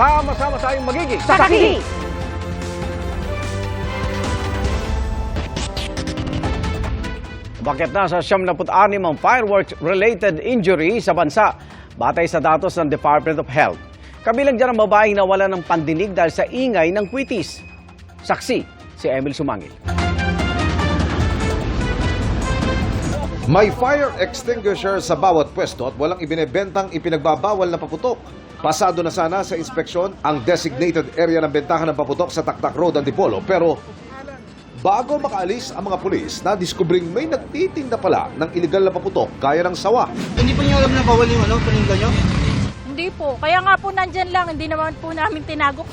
Sama-sama tayong magiging Saksi! Bakit na sa 76 ang fireworks-related injury sa bansa batay sa datos ng Department of Health. Kabilang dyan ang babaeng nawala ng pandinig dahil sa ingay ng kwitis. Saksi, si Emil Sumangil. May fire extinguisher sa bawat pwesto at walang ibinebentang ipinagbabawal na paputok. Pasado na sana sa inspeksyon ang designated area ng bentahan ng paputok sa Taktak Road, Antipolo. Pero bago makaalis ang mga pulis, na-discovering may nagtitinda pala ng illegal na paputok gaya ng sawa. Hindi pa niyo alam na bawal yung ano, paninda nyo? Hindi po. Kaya nga po nandyan lang. Hindi naman po namin tinago.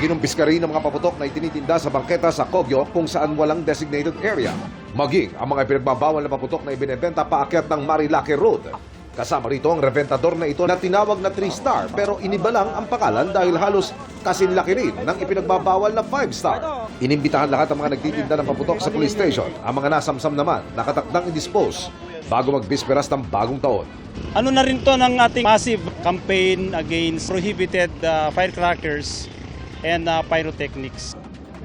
Ginumpis ka rin ang mga paputok na itinitinda sa bangketa sa Kogyo kung saan walang designated area. Maging ang mga pinagbabawal na paputok na ibinebenta paakyat ng Marilake Road. Kasama rito ang reventador na ito na tinawag na 3-star pero iniba lang ang pangalan dahil halos kasinlaki rin ng ipinagbabawal na 5-star. Inimbitahan lahat ang mga nagtitinda ng paputok sa police station. Ang mga nasamsam naman nakatakdang i-dispose bago magbisperas ng bagong taon. Ano na rin to ng ating massive campaign against prohibited uh, firecrackers and uh, pyrotechnics.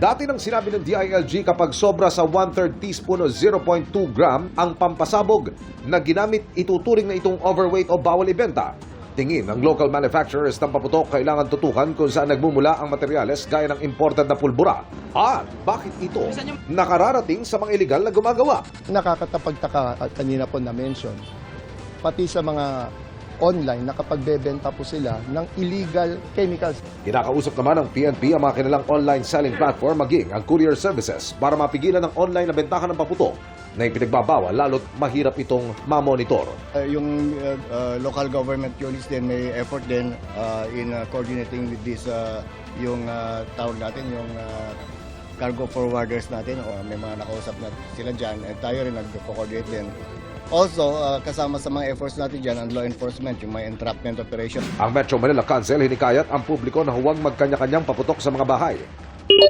Dati nang sinabi ng DILG kapag sobra sa 1-3 teaspoon o 0.2 gram ang pampasabog na ginamit ituturing na itong overweight o bawal ibenta. Tingin ng local manufacturers ng paputok kailangan tutukan kung saan nagmumula ang materyales gaya ng imported na pulbura. At bakit ito nakararating sa mga illegal na gumagawa? nakakatapagtaka at kanina po na-mention, pati sa mga online nakapagbebenta po sila ng illegal chemicals. Kinakausap naman ng PNP ang mga kanilang online selling platform maging ang courier services para mapigilan ang online na bentahan ng paputok na ipinagbabawal lalo't mahirap itong mamonitor. Uh, yung uh, uh, local government units din may effort din uh, in uh, coordinating with this uh, yung uh, tawag natin yung uh, cargo forwarders natin o may mga nakausap na sila dyan at tayo rin nag-coordinate din. Also, uh, kasama sa mga efforts natin dyan ang law enforcement, yung mga entrapment operation. Ang Metro Manila Council hinikayat ang publiko na huwag magkanya-kanyang paputok sa mga bahay.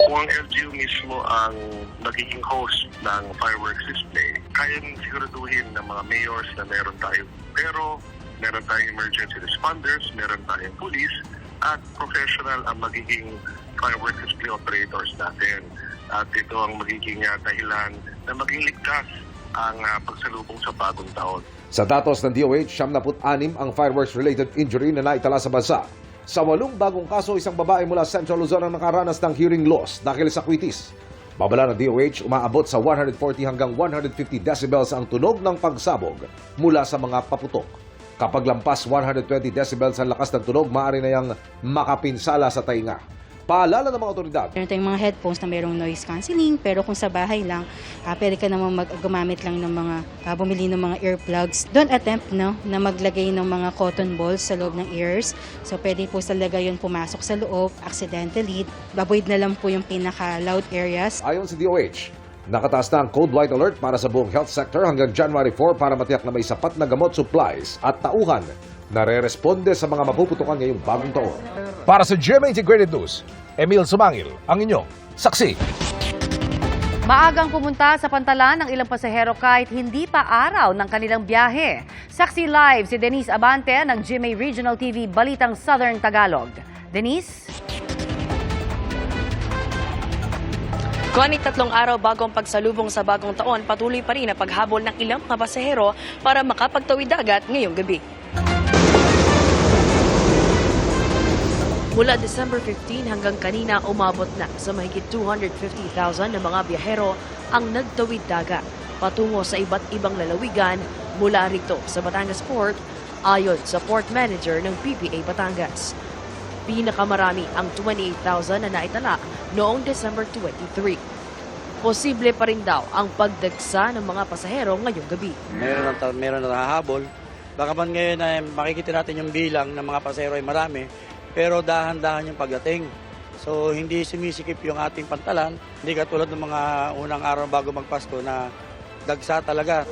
Kung ang LGU mismo ang magiging host ng fireworks display, kayang siguraduhin ng mga mayors na meron tayo. Pero meron tayong emergency responders, meron tayong police, at professional ang magiging fireworks display operators natin. At ito ang magiging uh, dahilan na maging ligtas ang uh, pagsalubong sa bagong taon. Sa datos ng DOH, 76 ang fireworks-related injury na naitala sa bansa. Sa walong bagong kaso, isang babae mula Central Luzon ang nakaranas ng hearing loss dahil sa kwitis. Babala ng DOH, umaabot sa 140 hanggang 150 decibels ang tunog ng pagsabog mula sa mga paputok. Kapag lampas 120 decibels ang lakas ng tunog, maaari na yang makapinsala sa tainga. Paalala ng mga otoridad, Meron tayong mga headphones na mayroong noise cancelling, pero kung sa bahay lang, ah, pwede ka naman mag, gumamit lang ng mga, ah, bumili ng mga earplugs. Don't attempt no, na maglagay ng mga cotton balls sa loob ng ears. So pwede po talaga yun pumasok sa loob, accidentally. Avoid na lang po yung pinaka-loud areas. Ayon sa DOH, nakataas na ang Code White Alert para sa buong health sector hanggang January 4 para matiyak na may sapat na gamot supplies at tauhan na re-responde sa mga mapuputukan ngayong bagong taon. Para sa GMA Integrated News, Emil Sumangil, ang inyong saksi. Maagang pumunta sa pantalan ng ilang pasahero kahit hindi pa araw ng kanilang biyahe. Saksi live si Denise Abante ng GMA Regional TV Balitang Southern Tagalog. Denise? Ngunit tatlong araw bago ang pagsalubong sa bagong taon, patuloy pa rin ang paghabol ng ilang mga pasahero para makapagtawid dagat ngayong gabi. Mula December 15 hanggang kanina, umabot na sa mahigit 250,000 na mga biyahero ang nagtawid dagat patungo sa iba't ibang lalawigan mula rito sa Batangas Port ayon sa port manager ng PPA Batangas. Pinakamarami ang 28,000 na naitala noong December 23. Posible pa rin daw ang pagdagsa ng mga pasahero ngayong gabi. Meron na, meron na hahabol. Baka man ngayon ay makikita natin yung bilang ng mga pasahero ay marami, pero dahan-dahan yung pagdating. So hindi sumisikip yung ating pantalan, hindi katulad ng mga unang araw bago magpasko na dagsa talaga.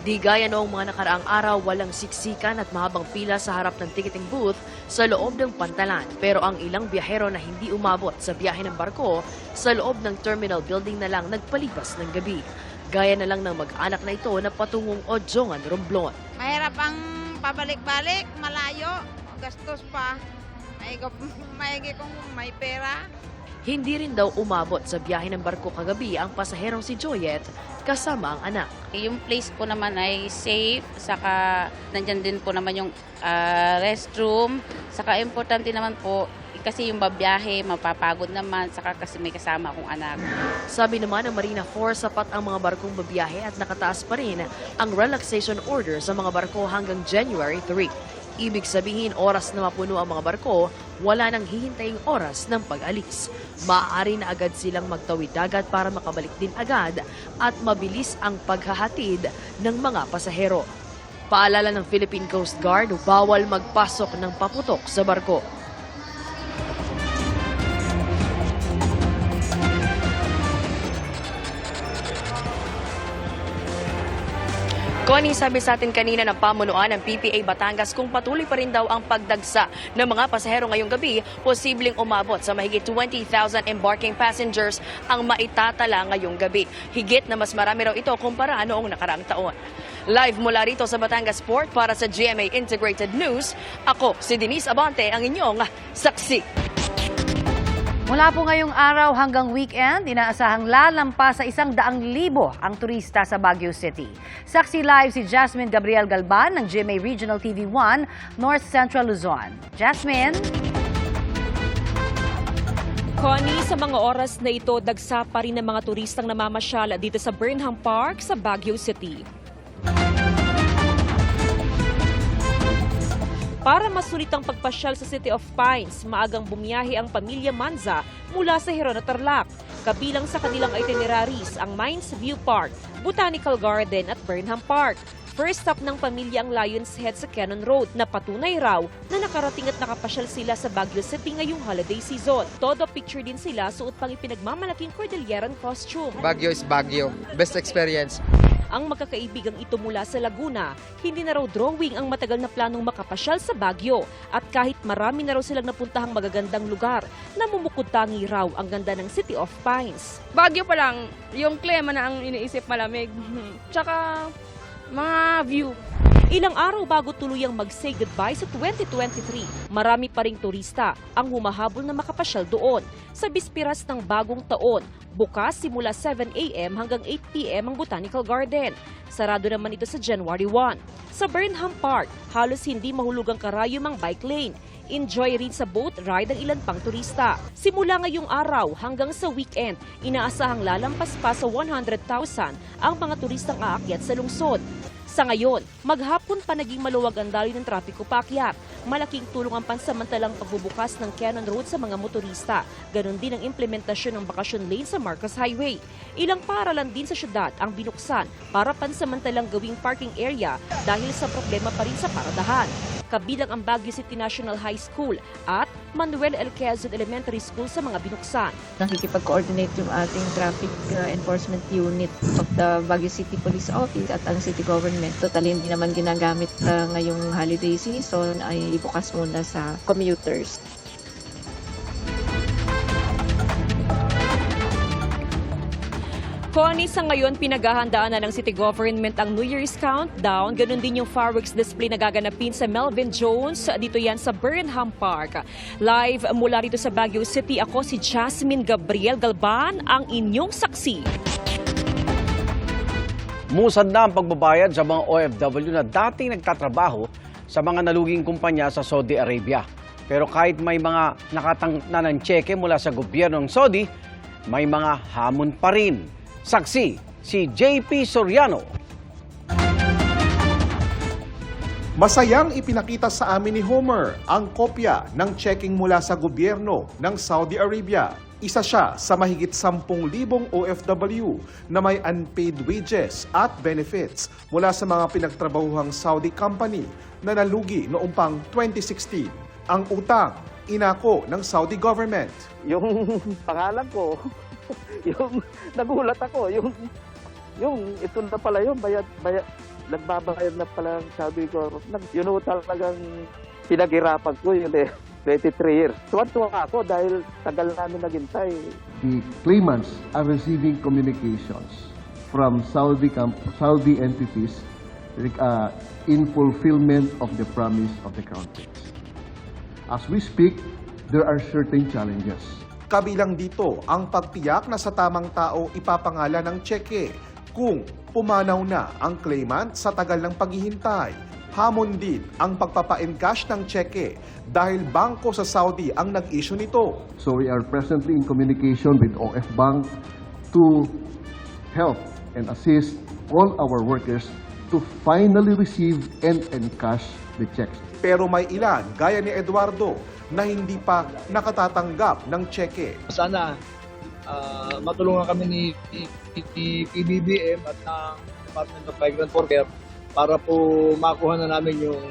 Di gaya noong mga nakaraang araw, walang siksikan at mahabang pila sa harap ng ticketing booth sa loob ng pantalan. Pero ang ilang biyahero na hindi umabot sa biyahe ng barko, sa loob ng terminal building na lang nagpalipas ng gabi. Gaya na lang ng mag-anak na ito na patungong Odjongan, Romblon. Mahirap ang pabalik-balik, malayo, gastos pa. Maigi kung may pera. Hindi rin daw umabot sa biyahe ng barko kagabi ang pasaherong si Joyet kasama ang anak. Yung place po naman ay safe, saka nandyan din po naman yung ah, restroom, saka importante naman po kasi yung babiyahe, mapapagod naman, saka kasi may kasama akong anak. Sabi naman ng Marina Corps, sapat ang mga barkong babiyahe at nakataas pa rin ang relaxation order sa mga barko hanggang January 3. Ibig sabihin, oras na mapuno ang mga barko, wala nang hihintaying oras ng pag-alis. Maaari na agad silang magtawid dagat para makabalik din agad at mabilis ang paghahatid ng mga pasahero. Paalala ng Philippine Coast Guard, bawal magpasok ng paputok sa barko. Connie, sabi sa atin kanina ng pamunuan ng PPA Batangas kung patuloy pa rin daw ang pagdagsa ng mga pasahero ngayong gabi, posibleng umabot sa mahigit 20,000 embarking passengers ang maitatala ngayong gabi. Higit na mas marami raw ito kumpara noong nakaraang taon. Live mula rito sa Batangas Port para sa GMA Integrated News, ako si Denise Abante, ang inyong saksi. Mula po ngayong araw hanggang weekend, inaasahang lalampas sa isang daang libo ang turista sa Baguio City. Saksi live si Jasmine Gabriel Galban ng GMA Regional TV 1, North Central Luzon. Jasmine? Connie, sa mga oras na ito, dagsa pa rin ng mga turistang namamasyal dito sa Burnham Park sa Baguio City. Para masulit ang pagpasyal sa City of Pines, maagang bumiyahe ang pamilya Manza mula sa Hirona Tarlac. Kabilang sa kanilang itineraries ang Mines View Park, Botanical Garden at Burnham Park. First stop ng pamilya ang Lions Head sa Cannon Road na patunay raw na nakarating at nakapasyal sila sa Baguio City ngayong holiday season. Todo picture din sila suot pang ipinagmamalaking Cordilleran costume. Baguio is Baguio. Best experience. Ang magkakaibigang ito mula sa Laguna, hindi na raw drawing ang matagal na planong makapasyal sa Baguio. At kahit marami na raw silang napuntahang magagandang lugar, namumukod tangi raw ang ganda ng City of Pines. Bagyo pa lang, yung klima na ang iniisip malamig. Tsaka mga view. Ilang araw bago tuluyang mag-say goodbye sa 2023, marami pa ring turista ang humahabol na makapasyal doon. Sa bispiras ng bagong taon, bukas simula 7 a.m. hanggang 8 p.m. ang Botanical Garden. Sarado naman ito sa January 1. Sa Burnham Park, halos hindi mahulugang karayom ang bike lane. Enjoy rin sa boat ride ang ilan pang turista. Simula ngayong araw hanggang sa weekend, inaasahang lalampas pa sa 100,000 ang mga turistang aakyat sa lungsod. Sa ngayon, maghapon pa naging maluwag ang daloy ng trapiko paakyat. Malaking tulong ang pansamantalang pagbubukas ng Cannon Road sa mga motorista. Ganon din ang implementasyon ng bakasyon lane sa Marcos Highway. Ilang paralan din sa syudad ang binuksan para pansamantalang gawing parking area dahil sa problema pa rin sa paradahan. Kabilang ang Baguio City National High School at Manuel L. Quezon Elementary School sa mga binuksan. Nakikipag-coordinate yung ating traffic uh, enforcement unit of the Baguio City Police Office at ang city government. Totally hindi naman ginagamit uh, ngayong holiday season ay ibukas muna sa commuters. Connie, sa ngayon, pinaghahandaan na ng city government ang New Year's countdown. Ganon din yung fireworks display na gaganapin sa Melvin Jones. Dito yan sa Burnham Park. Live mula rito sa Baguio City, ako si Jasmine Gabriel Galban, ang inyong saksi. Musad na ang pagbabayad sa mga OFW na dating nagtatrabaho sa mga naluging kumpanya sa Saudi Arabia. Pero kahit may mga nakatang na ng cheque mula sa gobyerno ng Saudi, may mga hamon pa rin. Saksi, si JP Soriano. Masayang ipinakita sa amin ni Homer ang kopya ng checking mula sa gobyerno ng Saudi Arabia. Isa siya sa mahigit 10,000 OFW na may unpaid wages at benefits mula sa mga pinagtrabahuhang Saudi company na nalugi noong pang 2016. Ang utang, inako ng Saudi government. Yung pangalan ko, yung nagulat ako, yung yung ito na pala yun, bayad, bayad, nagbabayad na pala ang Saudi government. Yun ho talagang pinaghirapan ko yun eh. 23 years. Tuwan-tuwa ako dahil tagal namin naghintay. The claimants are receiving communications from Saudi Saudi entities uh, in fulfillment of the promise of the prince. as we speak, there are certain challenges. Kabilang dito ang pagtiyak na sa tamang tao ipapangalan ng cheque kung pumanaw na ang claimant sa tagal ng paghihintay. Hamon din ang pagpapa-encash ng cheque dahil bangko sa Saudi ang nag-issue nito. So we are presently in communication with OF Bank to help and assist all our workers to finally receive and encash the checks. Pero may ilan, gaya ni Eduardo, na hindi pa nakatatanggap ng cheque. Sana ah, matulungan kami ni, ni, ni PBBM at ng Department of Migrant Worker para po makuha na namin yung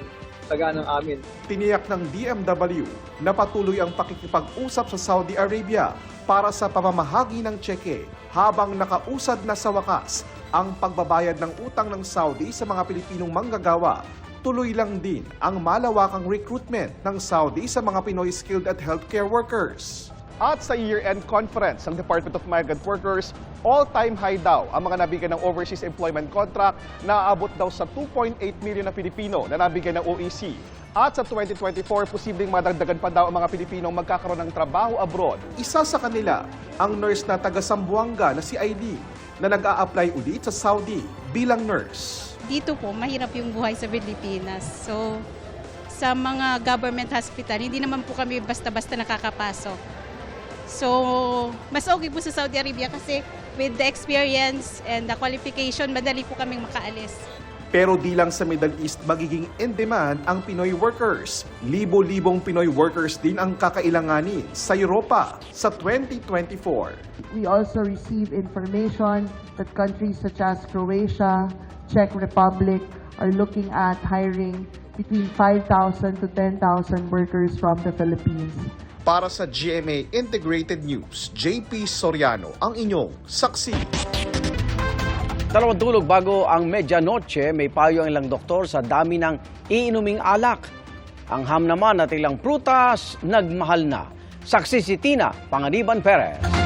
taga ng amin. Tiniyak ng DMW na patuloy ang pakikipag-usap sa Saudi Arabia para sa pamamahagi ng cheque habang nakausad na sa wakas ang pagbabayad ng utang ng Saudi sa mga Pilipinong manggagawa. Tuloy lang din ang malawakang recruitment ng Saudi sa mga Pinoy skilled at healthcare workers. At sa year-end conference ng Department of Migrant Workers, all-time high daw ang mga nabigyan ng overseas employment contract na aabot daw sa 2.8 million na Pilipino na nabigyan ng OEC. At sa 2024, posibleng madagdagan pa daw ang mga Pilipinong magkakaroon ng trabaho abroad. Isa sa kanila, ang nurse na taga Sambuanga na si ID na nag-a-apply ulit sa Saudi bilang nurse. Dito po, mahirap yung buhay sa Pilipinas. So, sa mga government hospital, hindi naman po kami basta-basta nakakapasok. So, mas okay po sa Saudi Arabia kasi with the experience and the qualification, madali po kaming makaalis. Pero di lang sa Middle East magiging in demand ang Pinoy workers. Libo-libong Pinoy workers din ang kakailanganin sa Europa sa 2024. We also receive information that countries such as Croatia, Czech Republic are looking at hiring between 5,000 to 10,000 workers from the Philippines. Para sa GMA Integrated News, JP Soriano ang inyong saksi. Dalawang tulog bago ang medianoche, may payo ang ilang doktor sa dami ng iinuming alak. Ang ham naman at ilang prutas, nagmahal na. Saksi si Tina Panganiban Perez.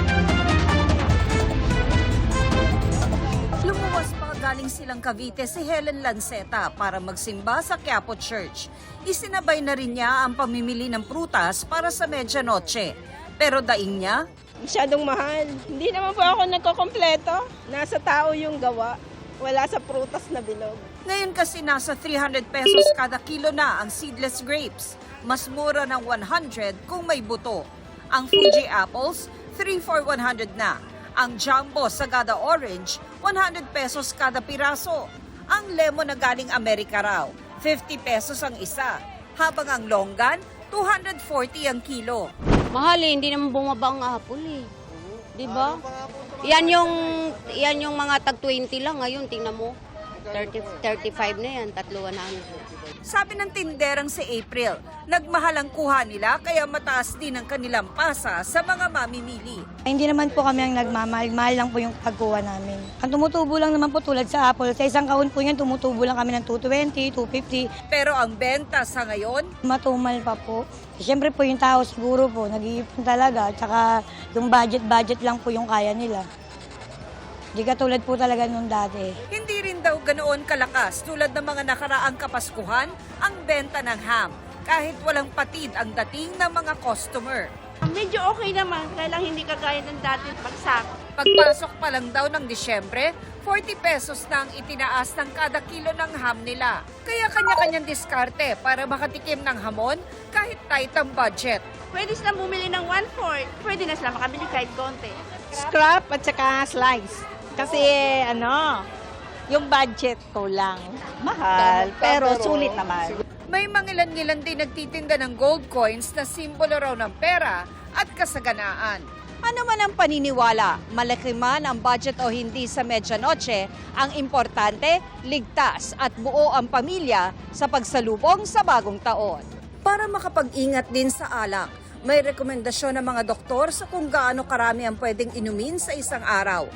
Silang Cavite si Helen Lanceta para magsimba sa Quiapo Church. Isinabay na rin niya ang pamimili ng prutas para sa medianoche. Pero daing niya, Masyadong mahal. Hindi naman po ako nagkokompleto. Nasa tao yung gawa. Wala sa prutas na bilog. ngayon kasi nasa 300 pesos kada kilo na ang seedless grapes. Mas mura ng 100 kung may buto. Ang Fuji apples, 3 for 100 na. Ang jumbo sagada orange, 100 pesos kada piraso. Ang lemon na galing Amerika raw, 50 pesos ang isa. Habang ang longgan, 240 ang kilo. Mahal eh, hindi naman bumaba ang apple eh. 'Di ba? Yan yung yan yung mga tag 20 lang ngayon, tingnan mo. 30, 35 na yan, tatluan na. Sabi ng tinderang si April, nagmahal ang kuha nila kaya mataas din ang kanilang pasa sa mga mamimili. Hindi naman po kami ang nagmamahal, mahal lang po yung pagkuha namin. Ang tumutubo lang naman po tulad sa Apple, sa isang kahon po yan, tumutubo lang kami ng 220, 250. Pero ang benta sa ngayon, Matumal pa po. Siyempre po yung tao siguro po, nag-iipon talaga, tsaka yung budget-budget lang po yung kaya nila. Di katulad po talaga nung dati. hindi rin daw ganoon kalakas tulad ng mga nakaraang kapaskuhan ang benta ng ham kahit walang patid ang dating ng mga customer. Medyo okay naman, kaya lang hindi kagaya ng dati bagsak. Pagpasok pa lang daw ng Disyembre, 40 pesos na ang itinaas ng kada kilo ng ham nila. Kaya kanya-kanyang diskarte para makatikim ng hamon kahit tight ang budget. Pwede silang bumili ng one-fourth. Pwede na sila makabili kahit konti. Scrap at saka slice. Kasi ano, yung budget ko lang. Mahal, pero sulit naman. May mangilan-ngilan din nagtitinda ng gold coins na simbolo raw ng pera at kasaganaan. Ano man ang paniniwala, malaki man ang budget o hindi sa medianoche, ang importante, ligtas at buo ang pamilya sa pagsalubong sa bagong taon. Para makapag-ingat din sa alak, may rekomendasyon ng mga doktor sa kung gaano karami ang pwedeng inumin sa isang araw.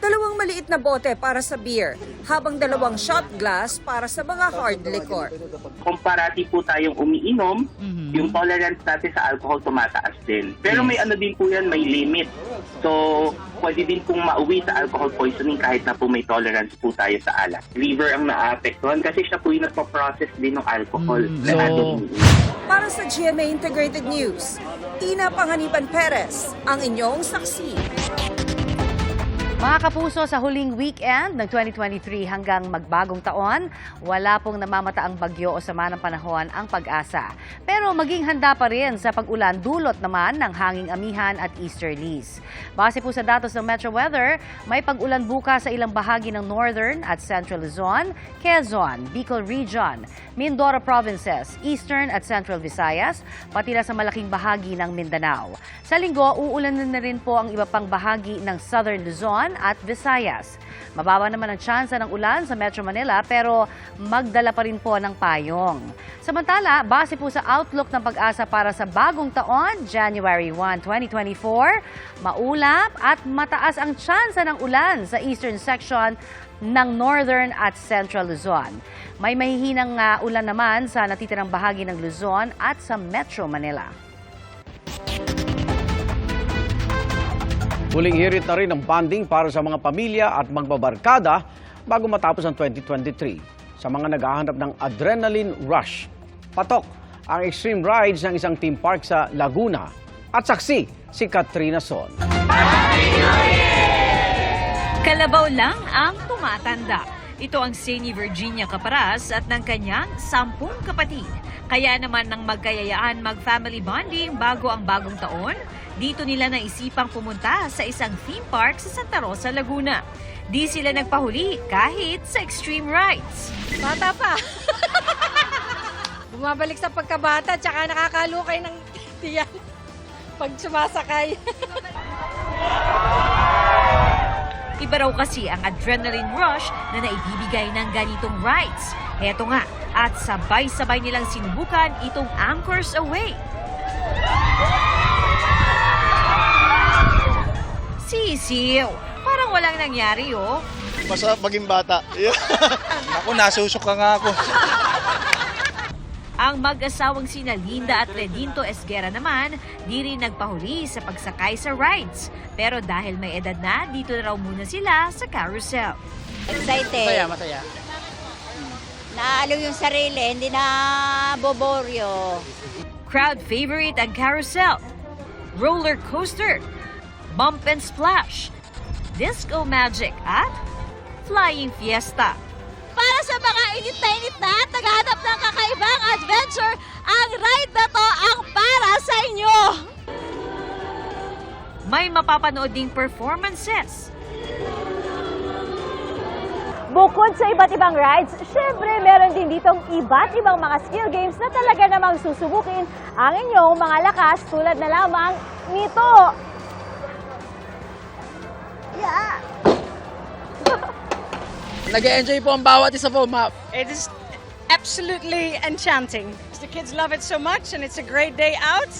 Dalawang maliit na bote para sa beer, habang dalawang shot glass para sa mga hard liquor. kung parati po tayong umiinom, yung tolerance natin sa alcohol tumataas din. Pero may ano din po yan, may limit. So, pwede din pong mauwi sa alcohol poisoning kahit na po may tolerance po tayo sa alak. Liver ang naapektuhan kasi siya po yung nagpa-process din ng alcohol na So- Para sa GMA Integrated News, Ina Panganiban Perez, ang inyong saksi. Mga kapuso, sa huling weekend ng 2023 hanggang magbagong taon, wala pong namamataang bagyo o sama ng panahon ang pag-asa. Pero maging handa pa rin sa pag-ulan dulot naman ng hanging amihan at easterlies. Base po sa datos ng Metro Weather, may pag-ulan bukas sa ilang bahagi ng Northern at Central Luzon, Quezon, Bicol Region, Mindoro Provinces, Eastern at Central Visayas, pati na sa malaking bahagi ng Mindanao. Sa linggo, uulan na rin po ang iba pang bahagi ng Southern Luzon at Visayas. Mababa naman ang tsansa ng ulan sa Metro Manila pero magdala pa rin po ng payong. Samantala, base po sa outlook ng pag-asa para sa bagong taon, January 1, 2024, maulap at mataas ang tsansa ng ulan sa eastern section ng Northern at Central Luzon. May mahihinang ah, ulan naman sa natitirang bahagi ng Luzon at sa Metro Manila. Huling hirit na rin ang bonding para sa mga pamilya at magbabarkada bago matapos ang 2023. Sa mga naghahanap ng adrenaline rush, patok ang extreme rides ng isang theme park sa Laguna. At saksi, si Katrina Son. Kalabaw lang ang tumatanda. Ito ang Sini Virginia Caparas at ng kanyang sampung kapatid. Kaya naman nang magkayayaan mag-family bonding bago ang bagong taon, dito nila naisipang pumunta sa isang theme park sa Santa Rosa, Laguna. Di sila nagpahuli kahit sa extreme rides. Bata pa. Bumabalik sa pagkabata, tsaka nakakalukay ng tiyan pag sumasakay. Iba raw kasi ang adrenaline rush na naibibigay ng ganitong rides. Heto nga, at sabay-sabay nilang sinubukan itong Anchors Away. Sisiw, parang walang nangyari oh. Masarap maging bata. ako, nasusok ka nga ako. Ang mag-asawang sina Linda at Redinto Esguera naman, di rin nagpahuli sa pagsakay sa rides. Pero dahil may edad na, dito na raw muna sila sa carousel. Excited. Masaya, masaya. Naalo yung sarili, hindi na boboryo. Crowd favorite ang carousel, roller coaster, bump and splash, disco magic at flying fiesta. Sa mga init na init na at naghahanap ng kakaibang adventure, ang ride na to ang para sa inyo! May mapapanood ding performances. Bukod sa iba't ibang rides, syempre meron din ditong iba't ibang mga skill games na talaga namang susubukin ang inyong mga lakas tulad na lamang nito. Yeah. Nag-enjoy po ang bawat isa po, ma'am. It is absolutely enchanting. The kids love it so much and it's a great day out.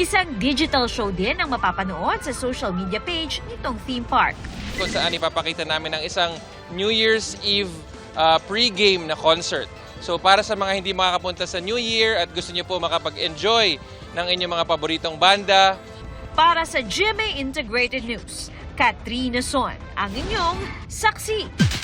Isang digital show din ang mapapanood sa social media page nitong theme park. kung saan ipapakita namin ang isang New Year's Eve uh, pre-game na concert. So para sa mga hindi makakapunta sa New Year at gusto niyo po makapag-enjoy ng inyong mga paboritong banda, Para sa GMA Integrated News, Katrina Son, ang inyong saksi.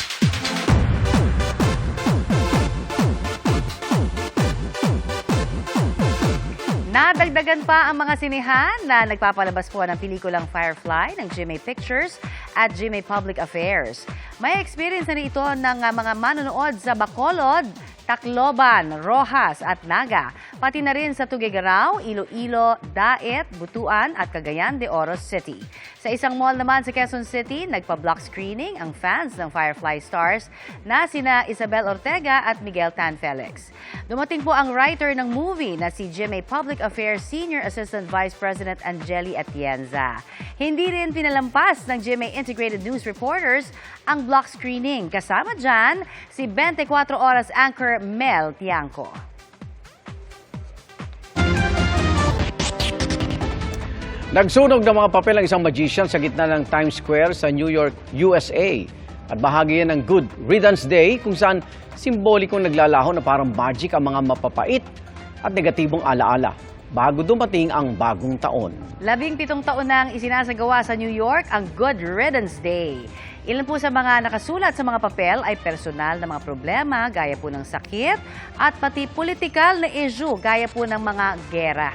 Nadagdagan pa ang mga sinihan na nagpapalabas po ng pelikulang Firefly ng GMA Pictures at GMA Public Affairs. May experience na ito ng mga manonood sa Bacolod, Tacloban, Rojas at Naga, pati na rin sa Tuguegarao, Iloilo, Daet, Butuan at Cagayan de Oro City. Sa isang mall naman sa Quezon City, nagpa-block screening ang fans ng Firefly stars na sina Isabel Ortega at Miguel Tan Felix. Dumating po ang writer ng movie na si GMA Public Affairs Senior Assistant Vice President Angeli Atienza. Hindi rin pinalampas ng GMA Integrated News reporters ang block screening. Kasama dyan si 24 Oras anchor Mel Tiangco. Nagsunog ng mga papel ang isang magician sa gitna ng Times Square sa New York, USA. At bahagi yan ng Good Riddance Day kung saan simbolikong naglalaho na parang magic ang mga mapapait at negatibong alaala bago dumating ang bagong taon. Labing pitong taon nang isinasagawa sa New York ang Good Riddance Day. Ilan po sa mga nakasulat sa mga papel ay personal na mga problema gaya po ng sakit at pati politikal na issue gaya po ng mga gera.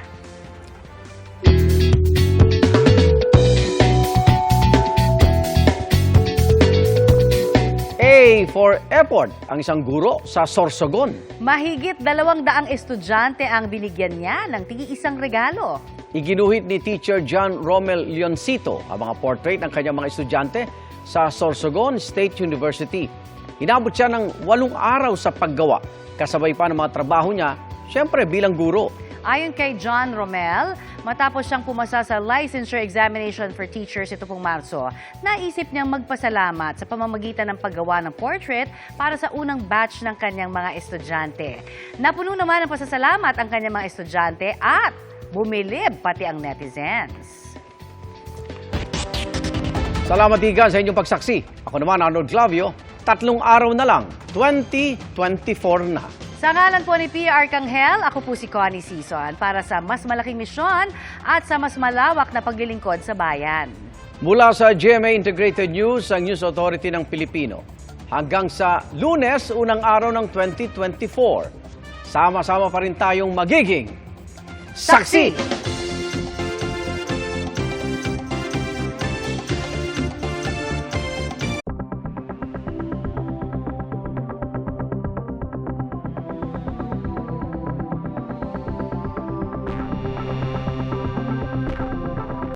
A for Airport, ang isang guro sa Sorsogon. Mahigit dalawang daang estudyante ang binigyan niya ng tigi isang regalo. Iginuhit ni Teacher John Romel Leoncito ang mga portrait ng kanyang mga estudyante sa Sorsogon State University. Inabot siya ng walong araw sa paggawa, kasabay pa ng mga trabaho niya, syempre bilang guro. Ayon kay John Romel, matapos siyang pumasa sa licensure examination for teachers ito pong Marso, naisip niyang magpasalamat sa pamamagitan ng paggawa ng portrait para sa unang batch ng kanyang mga estudyante. Napuno naman ng pasasalamat ang kanyang mga estudyante at bumilib pati ang netizens. Salamat Igan sa inyong pagsaksi. Ako naman, Arnold Clavio, tatlong araw na lang, 2024 na. Sa ngalan po ni PR Kanghel, ako po si Connie Sison para sa mas malaking misyon at sa mas malawak na paglilingkod sa bayan. Mula sa GMA Integrated News, ang News Authority ng Pilipino. Hanggang sa lunes, unang araw ng 2024. Sama-sama pa rin tayong magiging saksi!